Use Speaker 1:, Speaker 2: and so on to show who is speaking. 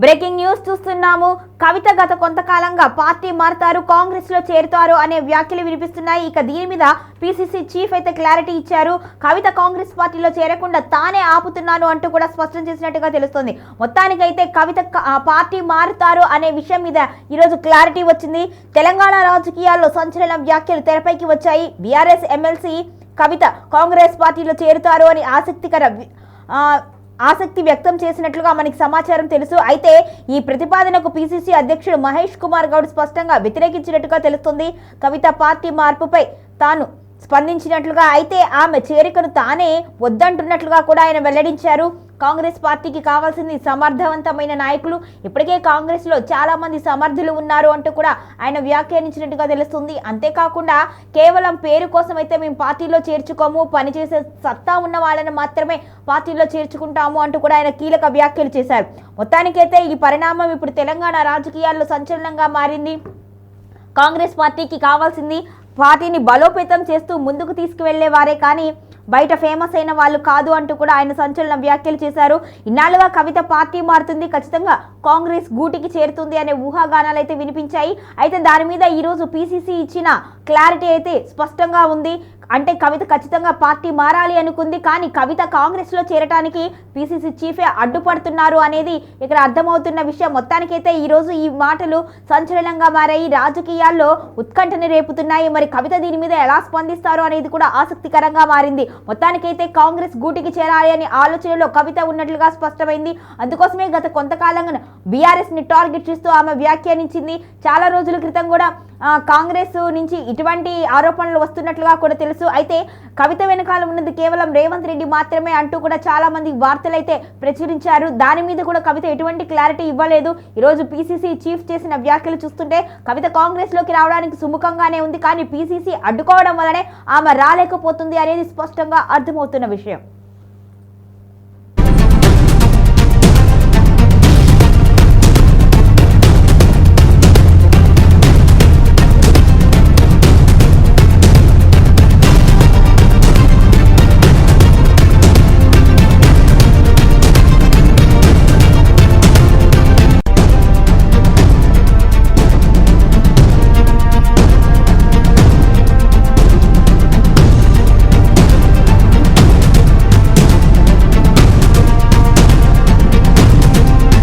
Speaker 1: Breaking news చూస్తున్నాము. కవిత గత కొంతకాలంగా పార్టీ మారుతారు కాంగ్రెస్లో చేరుతారు అనే వ్యాఖ్యలు వినిపిస్తున్నాయి. ఇక దీని మీద పిసిసి చీఫ్ అయితే క్లారిటీ ఇచ్చారు. కవిత కాంగ్రెస్ పార్టీలో చేరకుండా తానే ఆపుతున్నాను అంటూ కూడా స్పష్టం చేసినట్టుగా తెలుస్తుంది. మొత్తానికైతే కవిత క- పార్టీ మారుతారు అనే విషయం మీద ఈరోజు క్లారిటీ వచ్చింది. తెలంగాణ రాజకీయాల్లో సంచలన వ్యాఖ్యలు తెరపైకి వచ్చాయి. బీఆర్ఎస్ ఎమ్మెల్సీ కవిత కాంగ్రెస్ పార్టీలో చేరుతారు అని ఆసక్తికర ఆసక్తి వ్యక్తం చేసినట్లుగా మనకి సమాచారం తెలుసు. అయితే ఈ ప్రతిపాదనకు పీసీసీ అధ్యక్షుడు మహేష్ కుమార్ గౌడ్ స్పష్టంగా వ్యతిరేకించినట్టుగా తెలుస్తుంది. కవిత పార్టీ మార్పుపై తాను స్పందించినట్లుగా అయితే ఆమె చేరికను తానే వద్దంటున్నట్లుగా కూడా ఆయన వెల్లడించారు. కాంగ్రెస్ పార్టీకి కావాల్సింది సమర్థవంతమైన నాయకులు. ఇప్పటికే కాంగ్రెస్లో చాలామంది సమర్థులు ఉన్నారు అంటూ కూడా ఆయన వ్యాఖ్యానించినట్టుగా తెలుస్తుంది. అంతేకాకుండా కేవలం పేరు కోసం అయితే మేము పార్టీలో చేర్చుకోము పనిచేసే సత్తా ఉన్న వాళ్ళని మాత్రమే పార్టీలో చేర్చుకుంటాము అంటూ కూడా ఆయన కీలక వ్యాఖ్యలు చేశారు. మొత్తానికైతే ఈ పరిణామం ఇప్పుడు తెలంగాణ రాజకీయాల్లో సంచలనంగా మారింది. కాంగ్రెస్ పార్టీకి కావాల్సింది పార్టీని బలోపేతం చేస్తూ ముందుకు తీసుకువెళ్ళే వారే కానీ బయట ఫేమస్ అయిన వాళ్ళు కాదు అంటూ కూడా ఆయన సంచలన వ్యాఖ్యలు చేశారు. ఇన్నాళ్ళుగా కవిత పార్టీ మారుతుంది. ఖచ్చితంగా కాంగ్రెస్ గూటికి చేరుతుంది అనే ఊహాగానాలు అయితే వినిపించాయి. అయితే దాని మీద ఈరోజు పీసీసీ ఇచ్చిన క్లారిటీ అయితే స్పష్టంగా ఉంది. అంటే కవిత ఖచ్చితంగా పార్టీ మారాలి అనుకుంది. కానీ కవిత కాంగ్రెస్లో చేరటానికి పీసీసీ చీఫే అడ్డుపడుతున్నారు అనేది ఇక్కడ అర్థమవుతున్న విషయం. మొత్తానికైతే ఈరోజు ఈ మాటలు సంచలనంగా మారాయి. రాజకీయాల్లో ఉత్కంఠని రేపుతున్నాయి. మరి కవిత దీని మీద ఎలా స్పందిస్తారు అనేది కూడా ఆసక్తికరంగా మారింది. మొత్తానికైతే కాంగ్రెస్ గూటికి చేరాలి అనే ఆలోచనలో కవిత ఉన్నట్లుగా స్పష్టమైంది. అందుకోసమే గత కొంతకాలంగా బీఆర్ఎస్ని టార్గెట్ చేస్తూ ఆమె వ్యాఖ్యానించింది. చాలా రోజుల క్రితం కూడా కాంగ్రెస్ నుంచి ఇటువంటి ఆరోపణలు వస్తున్నట్లుగా కూడా తెలుసు. అయితే కవిత వెనకాల ఉన్నది కేవలం రేవంత్ రెడ్డి మాత్రమే అంటూ కూడా చాలా మంది వార్తలు అయితే ప్రచురించారు. దాని మీద కూడా కవిత ఎటువంటి క్లారిటీ ఇవ్వలేదు. ఈరోజు పీసీసీ చీఫ్ చేసిన వ్యాఖ్యలు చూస్తుంటే కవిత కాంగ్రెస్లోకి రావడానికి సుముఖంగానే ఉంది. కానీ పీసీసీ అడ్డుకోవడం వల్లనే ఆమె రాలేకపోతుంది అనేది స్పష్టంగా అర్థమవుతున్న విషయం.